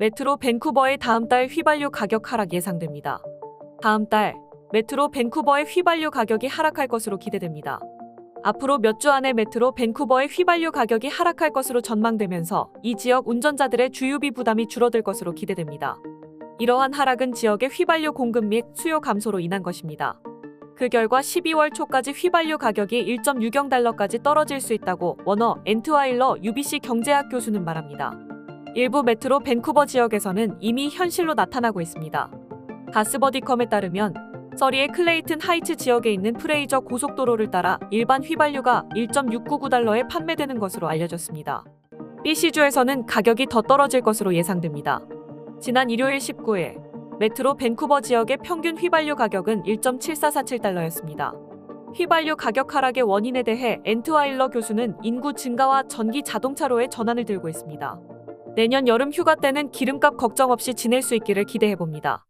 메트로 밴쿠버의 다음 달 휘발유 가격 하락 예상됩니다. 다음 달 메트로 밴쿠버의 휘발유 가격이 하락할 것으로 기대됩니다. 앞으로 몇 주 안에 메트로 밴쿠버의 휘발유 가격이 하락할 것으로 전망되면서 이 지역 운전자들의 주유비 부담이 줄어들 것으로 기대됩니다. 이러한 하락은 지역의 휘발유 공급 및 수요 감소로 인한 것입니다. 그 결과 12월 초까지 휘발유 가격이 1.60달러까지 떨어질 수 있다고 워너 엔트와일러 UBC 경제학 교수는 말합니다. 일부 메트로 밴쿠버 지역에서는 이미 현실로 나타나고 있습니다. 가스버디컴에 따르면 서리의 클레이튼 하이츠 지역에 있는 프레이저 고속도로를 따라 일반 휘발유가 1.699달러에 판매되는 것으로 알려졌습니다. BC주에서는 가격이 더 떨어질 것으로 예상됩니다. 지난 일요일 19일 메트로 밴쿠버 지역의 평균 휘발유 가격은 1.7447달러였습니다. 휘발유 가격 하락의 원인에 대해 엔트와일러 교수는 인구 증가와 전기 자동차로의 전환을 들고 있습니다. 내년 여름 휴가 때는 기름값 걱정 없이 지낼 수 있기를 기대해 봅니다.